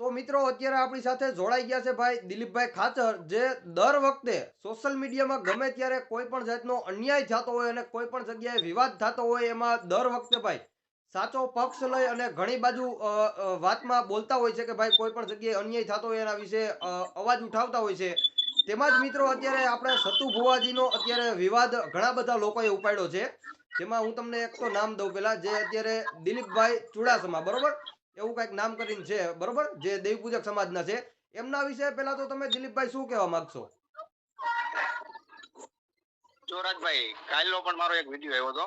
તો મિત્રો, અત્યારે આપણી સાથે જોડાઈ ગયા છે ભાઈ દિલીપભાઈ ખાચર, જે દર વખતે સોશિયલ મીડિયામાં ગમે ત્યારે કોઈ પણ જાતનો અન્યાય થતો હોય અને કોઈ પણ જગ્યાએ વિવાદ થતો હોય, એમાં દર વખતે ભાઈ સાચો પક્ષ લઈ અને ઘણી બાજુ વાતમાં બોલતા હોય છે કે ભાઈ કોઈ પણ જગ્યાએ અન્યાય થતો હોય એના વિશે અવાજ ઉઠાવતા હોય છે. તેમાં જ મિત્રો, અત્યારે આપણે સતુ ભુવાજીનો અત્યારે વિવાદ ઘણા બધા લોકોએ ઉપાડ્યો છે. જેમાં હું તમને એક તો નામ દઉં પેલા જે અત્યારે દિલીપભાઈ ચુડાસમા, બરોબર? એવું કંઈક નામ કરીને છે બરોબર? જે દેવ પૂજક સમાજના છે. એમના વિશે પેલા તો તમે દિલીપભાઈ શું કહેવા માંગશો? જોરાજભાઈ કાલનો પણ મારો એક વીડિયો આવ્યો હતો.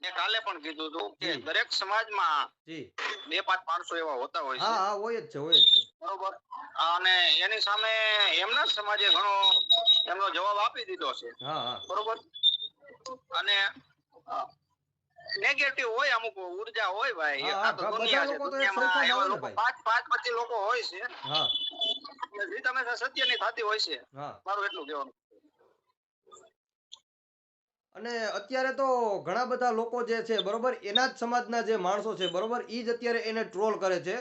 મેં કાલે પણ કીધું હતું કે દરેક સમાજમાં બે પાંચ માણસો એવા હોતા હોય છે. હા હોય જ છે હોય જ છે. બરોબર? અને એની સામે એમના સમાજે ઘણો એમનો જવાબ આપી દીધો છે. હા હા. બરોબર? અને નેગેટિવ હોય અમુક ઊર્જા હોય ભાઈ આ તો દુનિયા છે ના ને. પાંચ પાંચ પછી લોકો હોય છે. હા. જીત હંમેશા સત્યની થતી હોય છે. મારું એટલું કહેવાનું. અને અત્યારે તો ઘણા બધા લોકો જે છે બરોબર એના જ સમાજના જે માણસો છે બરોબર એ જ અત્યારે એને ટ્રોલ કરે છે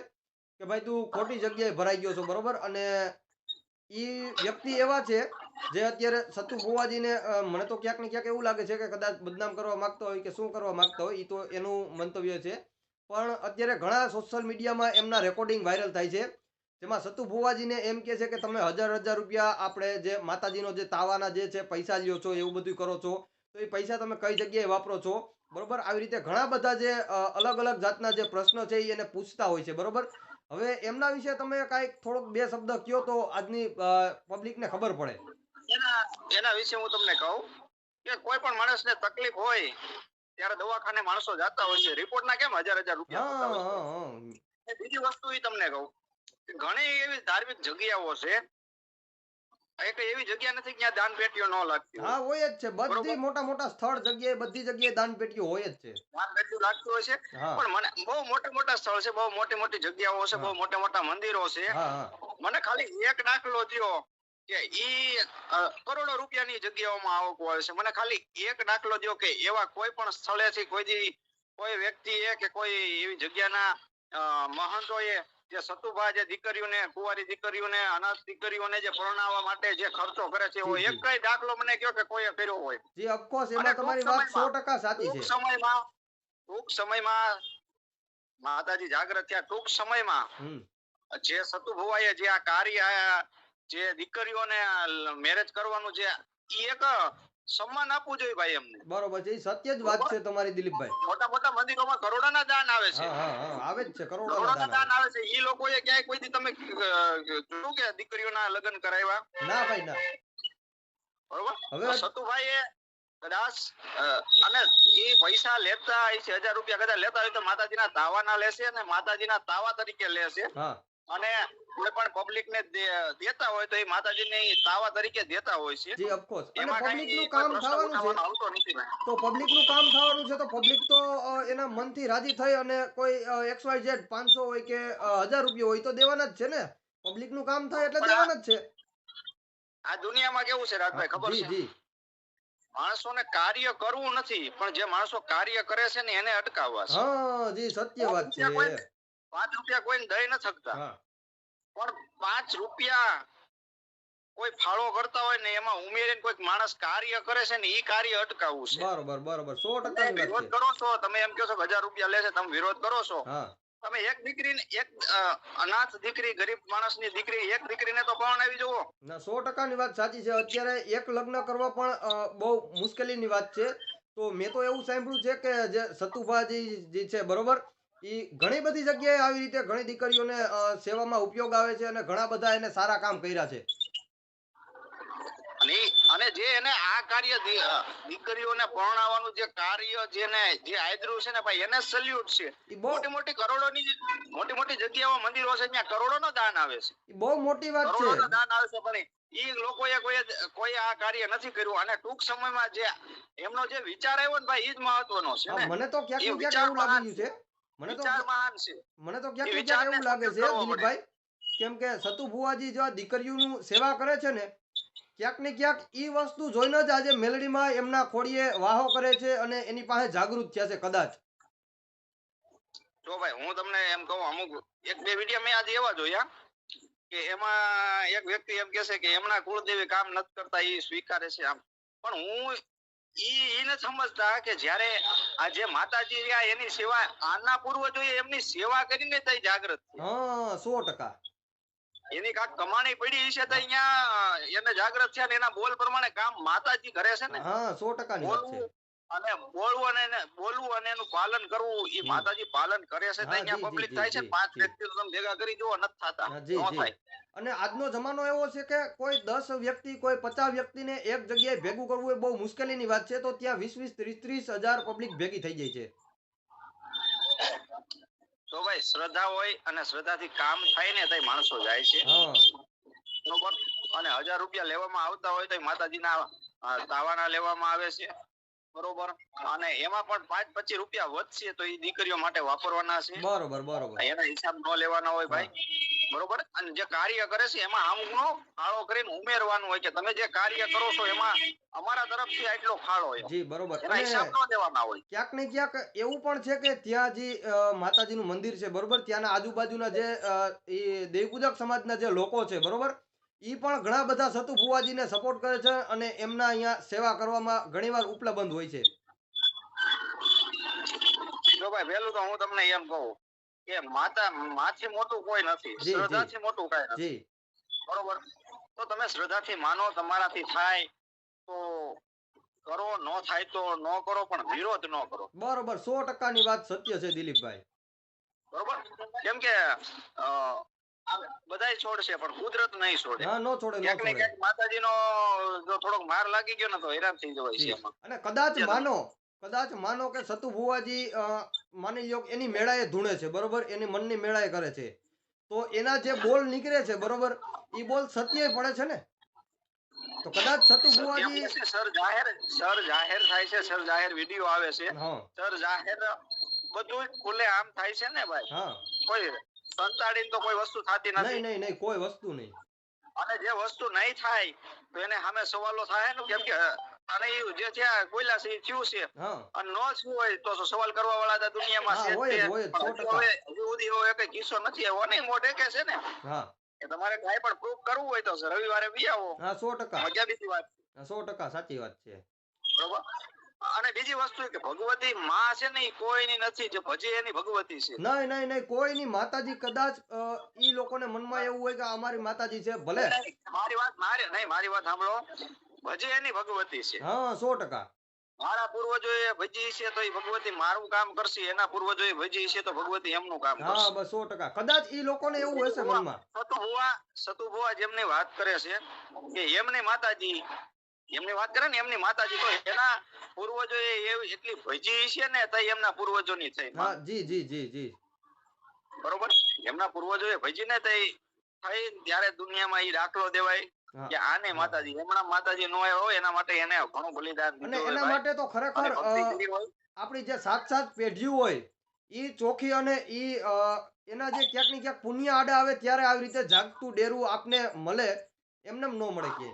કે ભાઈ તું ખોટી જગ્યાએ ભરાઈ ગયો છો બરોબર? અને ઈ વ્યક્તિ એવા છે જે અત્યારે સતુ ભુવાજીને મને તો ક્યાંક ને ક્યાંક એવું લાગે છે કે કદાચ બદનામ કરવા માંગતો હોય કે શું કરવા માંગતો હોય એ તો એનું મંતવ્ય છે. પણ અત્યારે ઘણા સોશિયલ મીડિયામાં એમના રેકોર્ડિંગ વાયરલ થાય છે. જેમાં સતુ ભુવાજીને એમ કે છે કે તમે હજાર હજાર રૂપિયા આપણે જે માતાજીનો જે તાવાના જે છે પૈસા લ્યો છો, એવું બધું કરો છો, તો એ પૈસા તમે કઈ જગ્યાએ વાપરો છો? બરોબર? આવી રીતે ઘણા બધા જે અલગ અલગ જાતના જે પ્રશ્નો છે એ એને પૂછતા હોય છે. બરોબર? હવે એમના વિશે તમે કાંઈક થોડોક બે શબ્દ કયો તો આજની પબ્લિકને ખબર પડે. એના એના વિશે હું તમને કહું કે કોઈ પણ માણસને તકલીફ હોય ત્યારે દવાખાને માણસો જાતા હોય છે. રિપોર્ટ ના કેમ હજાર હજાર રૂપિયા થતા હોય હા હા છે? બીજી વસ્તુ એ તમને કહું ઘણી એવી ધાર્મિક જગ્યાઓ છે. એક એવી જગ્યા નથી જ્યાં દાન પેટીઓ ન લાગતી હા હોય જ છે. બધી મોટા મોટા સ્થળ જગ્યાએ બધી જગ્યાએ દાન પેટીઓ હોય જ છે. દાન પેટીઓ લાગતી હોય છે. પણ મને બહુ મોટા મોટા સ્થળ છે બહુ મોટી મોટી જગ્યાઓ છે. બહુ મોટા મોટા મંદિરો છે. મને ખાલી એક દાખલો દ્યો. કે ઈ કરોડો રૂપિયાની જગ્યાઓમાં આવક હોય છે. મને ખાલી એક દાખલો દ્યો કે એવા કોઈ પણ સ્થળેથી કોઈ કોઈ વ્યક્તિએ કે કોઈ એવી જગ્યાના મહંતોએ જે સતુભા જે દીકરીઓને કુંવારી દીકરીઓને અનાથ દીકરીઓને જે પરણાવવા માટે જે ખર્ચો કરે છે એવો જી, જી. એક કઈ દાખલો મને કયો કે કોઈએ કર્યો હોય. જી અફકોર્સ એમાં ટૂંક તમારી વાત સો સમયમાં- ટકા સાચી ટૂંક છે. સમયમાં ટૂંક સમયમાં માતાજી જાગૃત થયા. ટૂંક સમયમાં જે સતુભુવાએ જે આ કાર્ય જે દીકરીઓને મેરેજ કરવાનું છે ઈ એક સન્માન આપવું જોઈએ ભાઈ એમને. બરોબર છે એ સત્ય જ વાત છે તમારી દિલીપભાઈ. મોટા મોટા મંદિરોમાં કરોડોના દાન આવે છે. આવે જ છે કરોડો કરોડોના દાન આવે છે. ઈ લોકોએ ક્યાંય કોઈ દી તમે જોયું કે દીકરીઓના લગ્ન કરાવ્યા? ના ભાઈ ના. બરોબર? હવે- તો સતુભાઈએ કદાચ અને એ પૈસા લેતા હશે હજાર રૂપિયા કદાચ લેતા હોય તો માતાજીના તાવાના લેશે અને માતાજીના તાવા તરીકે લેશે. હા. અને કોઈ પણ પબ્લિક ને દેતા હોય તો એ માતાજીને તાવા તરીકે દેતા હોય છે. જી ઓફકોર્સ અને પબ્લિકનું કામ થવાનું છે. તો પબ્લિકનું કામ થવાનું છે તો પબ્લિક તો એના મનથી રાજી થઈ અને કોઈ એક્સ વાય ઝેડ પાંચસો હોય કે અ, હજાર રૂપિયા હોય તો દેવાના જ છે ને? પબ્લિકનું કામ થાય એટલે દેવાના જ છે. આ દુનિયામાં કેવું છે રાજભાઈ ખબર છે? જી. માણસોને કાર્ય કરવું નથી પણ જે માણસો કાર્ય કરે છે ને એને અટકાવવા છે. હા જી સત્ય વાત છે. પાંચ રૂપિયા કોઈને દઈ ન શકતા. પણ પાંચ રૂપિયા કોઈ ફાળો કરતા હોય ને એમાં ઉમેરીને કોઈક માણસ કાર્ય કરે છે ને ઈ કાર્ય અટકાવવું છે. બરોબર બરોબર. સો ટકા વિરોધ કરો છો તમે એમ કહો છો કે હજાર રૂપિયા લેશે તમે વિરોધ કરો છો. તમે એક દીકરી એક અનાથ દીકરી ગરીબ માણસની દીકરી એક દીકરીને તો પરણાવી જુઓ? ના સો ટકાની વાત સાચી છે. અત્યારે એક લગ્ન કરવા પણ બહુ મુશ્કેલીની વાત છે. તો મેં તો એવું સાંભળ્યું છે કે જે સતુભાજી જે છે બરોબર? એ ઘણી બધી જગ્યાએ આવી રીતે ઘણી દીકરીઓને સેવામાં ઉપયોગ આવે છે અને ઘણા બધા એને સારા કામ કર્યા છે. અને જે એને આ કાર્ય દીકરીઓને પરણાવવાનું જે કાર્ય જેને જે આદર્યું છે ને ભાઈ એને સલ્યુટ છે. એ મોટી મોટી કરોડોની મોટી મોટી જગ્યાઓ મંદિરો છે ત્યાં કરોડોનો દાન આવે છે. બહુ મોટી વાત છે. દાન આવે છે પણ ઈ લોકોએ કોઈ કોઈ આ કાર્ય નથી કર્યું. અને ટૂંક સમયમાં જે એમનો જે વિચાર આવ્યો ને ભાઈ ઈ જ મહત્વનો છે મને તો ક્યાંક ક્યાંક એવું લાગી છે. મને તો મને તો ક્યાંક ક્યાંક એવું લાગે છે. દિલીપભાઈ કેમ કે સતુ ભુવાજી જો દીકરીઓનું સેવા કરે છે ને ક્યાંક ને ક્યાંક એ વસ્તુ જોઈને જ આજે મેલડીમાં એમના ખોડીએ વાહો કરે છે અને એની પાસે જાગૃત થયા છે કદાચ. જો ભાઈ હું તમને એમ કહું અમુક એક બે વીડિયો મેં આજે એવા જોયા કે એમાં એક વ્યક્તિ એમ કે છે કે એમના કુળદેવી કામ નથી કરતા એ સ્વીકારે છે આમ. પણ હું ઈ ઈ નથી સમજતા કે જ્યારે આ જે માતાજી રહ્યા એની સેવા આના પૂર્વજોએ એમની સેવા કરીને તઈ જાગૃત હા સો ટકા. એની કાંક કમાણી પડી છે તો અહીંયા એને જાગૃત છે ને એના બોલ પ્રમાણે કામ માતાજી કરે છે ને? હા સો ટકા અને બોલવું અને બોલવું અને એનું પાલન કરવું એ માતાજી પાલન કરે છે તો અહીંયા પબ્લિક થાય છે પાંચ જી. વ્યક્તિ તમે ભેગા કરી જુઓ નથી થતા. ન થાય. અને આજનો જમાનો એવો છે કે કોઈ દસ વ્યક્તિ કોઈ પચાસ વ્યક્તિને એક જગ્યાએ ભેગું કરવું એ બહુ મુશ્કેલીની વાત છે તો ત્યાં વીસ વીસ ત્રીસ ત્રીસ હજાર પબ્લિક ભેગી થઈ જાય છે. તો ભાઈ શ્રદ્ધા હોય અને શ્રદ્ધાથી કામ થાય ને તો માણસો જાય છે. બરોબર? અને હજાર રૂપિયા લેવામાં આવતા હોય તો માતાજીના તાવાના લેવામાં આવે છે. બરોબર? અને એમાં પણ પાંચ પચીસ રૂપિયા વધશે તો એ દીકરીઓ માટે વાપરવાના છે. બરોબર બરોબર. એના હિસાબ ન લેવાના હોય ભાઈ. બરોબર? અને જે કાર્ય કરે છે એમાં અમુકનો ફાળો કરીને ઉમેરવાનું હોય કે તમે જે કાર્ય કરો છો એમાં અમારા તરફથી આટલો ફાળો હોય. જી બરોબર. એના હિસાબ ન દેવાના હોય. ક્યાંક ને ક્યાંક એવું પણ છે કે ત્યાં જે માતાજીનું મંદિર છે બરોબર? ત્યાંના આજુબાજુના જે એ દેવપૂજક સમાજના જે લોકો છે બરોબર? ઈ પણ ઘણા બધા સતુ ફુવાજીને સપોર્ટ કરે છે અને એમના અહીંયા સેવા કરવામાં ઘણીવાર ઉપલબ્ધ હોય છે. જો ભાઈ પહેલું તો હું તમને એમ કહું કે માતા માથી મોટું કોઈ નથી શ્રદ્ધાથી મોટું કાંઈ નથી. જી. બરોબર? તો તમે શ્રદ્ધાથી માનો તમારાથી થાય તો કરો ન થાય તો ન કરો પણ વિરોધ ન કરો. બરોબર સો ટકાની વાત સત્ય છે દિલીપભાઈ. બરોબર? કેમ કે બધાય છોડશે પણ કુદરત નહીં છોડે. હા નો છોડે ક્યાંક ને ક્યાંક માતાજીનો જો થોડોક માર લાગી ગયો ને તો હેરાન થઈ જવાય છે અને કદાચ માનો કદાચ માનો કે સતુ ભુવાજી માની લ્યો એની મેળાએ ધૂણે છે બરોબર? એની મનની મેળાએ કરે છે. તો એના જે બોલ નીકળે છે બરોબર? ઈ બોલ સત્ય પડે છે ને? તો કદાચ સતુ ભુવાજી સર જાહેર સર જાહેર થાય છે સર જાહેર વીડિયો આવે છે. સર જાહેર બધું ખુલ્લે આમ થાય છે ને ભાઈ? હા. કોઈ સંતાડીને તો કોઈ વસ્તુ થતી નથી. નહીં નહીં કોઈ વસ્તુ નહીં. અને જે વસ્તુ નહીં થાય તો એને સામે સવાલો થાય ને કેમ કે અને જે છે કોયલા છે થયું છે. અને નો થયું હોય તો સવાલ કરવા વાળા દુનિયામાં છે હજી સુધી એવો એક કિસ્સો નથી એવો ને મોઢે કે છે ને? તમારે કઈ પણ પ્રૂફ કરવું હોય તો રવિવારે બી આવો. હા સો ટકા. મજા બીજી વાત સો ટકા સાચી વાત છે. બરોબર? અને બીજી વસ્તુ એ કે ભગવતી માં છે ને કોઈની નથી જે ભજે એની ભગવતી છે. નહીં નહીં નહીં કોઈની માતાજી કદાચ ઈ લોકોને મનમાં એવું હોય કે અમારી માતાજી છે ભલે. મારી વાત મારે નહીં મારી વાત સાંભળો. ભજે એની ભગવતી છે. હા સો ટકા. મારા પૂર્વજોએ ભજી છે તો એ ભગવતી મારું કામ કરશે એના પૂર્વજોએ ભજી છે તો ભગવતી એમનું કામ હા બસ સો ટકા. કદાચ ઈ લોકોને એવું હશે મનમાં. સતુભુવા સતુભુવા જેમની વાત કરે છે કે એમની માતાજી એમની વાત કરે ને એમની માતાજી તો એના પૂર્વજો એટલી ભજી છે ને તો એમના પૂર્વજોની થઈ હા જી જી જી જી. બરોબર? એમના પૂર્વજોએ ભજી ને થઈ થઈ ત્યારે દુનિયામાં ઈ દાખલો દેવાય કે આને માતાજી એમના માતાજી નો આવ્યો હોય એના માટે એને ઘણું બલિદાન અને એના માટે તો ખરેખર આપણી જે સાત સાત પેઢીઓ હોય ઈ ચોખી અને ઈ એના જે ક્યાંક ને ક્યાંક પુણ્ય આડે આવે ત્યારે આવી રીતે જાગતું ડેરું આપને મળે એમને ન મળે કે.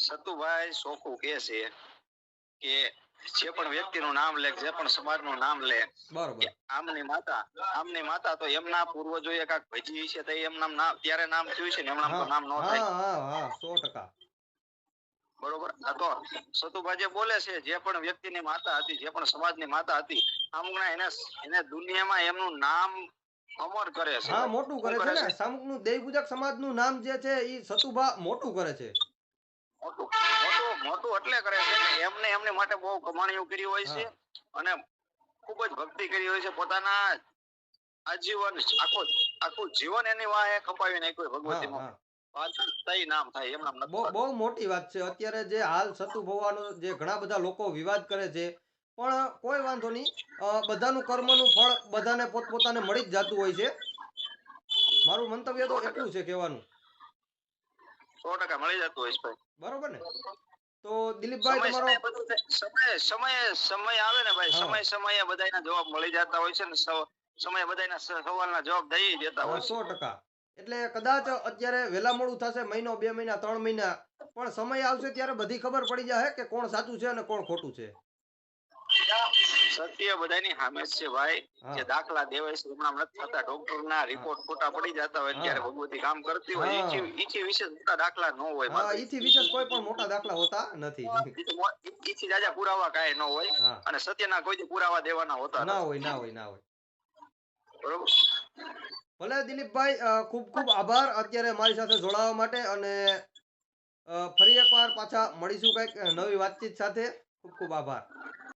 સતુભાઈ સોખું કે છે કે જે પણ વ્યક્તિનું નામ લે જે પણ સમાજનું નામ લે આમની માતા આમની માતા તો એમના પૂર્વજોએ કાંક ભજી છે તો એમના નામ ત્યારે નામ થયું છે ને એમના તો નામ ન થાય. સો ટકા. બરોબર? તો સતુભાઈ જે બોલે છે જે પણ વ્યક્તિની માતા હતી જે પણ સમાજની માતા હતી અમુકના એને એને દુનિયામાં એમનું નામ અમર કરે છે. હા મોટું કરે છે ને? સામુકનું દેવપૂજક સમાજનું નામ જે છે એ સતુભા મોટું કરે છે. મોટું. મોટું મોટું એટલે કરે છે કે એમને એમની માટે બહુ કમાણીઓ કરી હોય છે અને ખૂબ જ ભક્તિ કરી હોય છે. પોતાના આજીવન આખો આખું જીવન એની વાહે ખપાવી નાખ્યું ભગવતીમાં. બહુ મોટી વાત છે. અત્યારે જે હાલ સતુ ભવાનો જે ઘણા બધા લોકો વિવાદ કરે છે પણ કોઈ વાંધો નહીં. બધાનું કર્મનું ફળ બધાને પોતપોતાને મળી જ જતું હોય છે. મારું મંતવ્ય તો એટલું છે કહેવાનું. સો ટકા મળી જતું હોય છે ભાઈ. બરોબર ને? તો દિલીપભાઈ તમારો સમય સમય સમય આવે ને ભાઈ. સમય સમયે બધાના જવાબ મળી જતા હોય છે ને સમય બધાના સવાલના જવાબ દઈ દેતા હોય છે. સો ટકા. એટલે કદાચ અત્યારે વહેલા મોડું થશે મહિનો બે મહિના ત્રણ મહિના પણ સમય આવશે ત્યારે બધી ખબર પડી જશે કે કોણ સાચું છે અને કોણ ખોટું છે. સત્ય બધાની સામે છે ભાઈ. જે દાખલા દેવાય છે હમણાં નથી થતા. ડોક્ટર ના રિપોર્ટ ખોટા પડી જતા હોય ત્યારે ભગવતી કામ કરતી હોય. ઈથી- ઈથી વિશે મોટા દાખલા ન હોય હા. ઈથી વિશેષ કોઈ પણ મોટા દાખલા હોતા નથી. ઈથી જાજા પુરાવા કાંઈ ન હોય. અને સત્યના કોઈ પુરાવા દેવાના હોતા ના હોય ના હોય ના હોય. બરોબર? ભલે દિલીપભાઈ ખૂબ ખૂબ આભાર. અત્યારે મારી સાથે જોડાવા માટે અને ફરી એકવાર પાછા મળીશું કંઈક નવી વાતચીત સાથે. ખૂબ ખૂબ આભાર.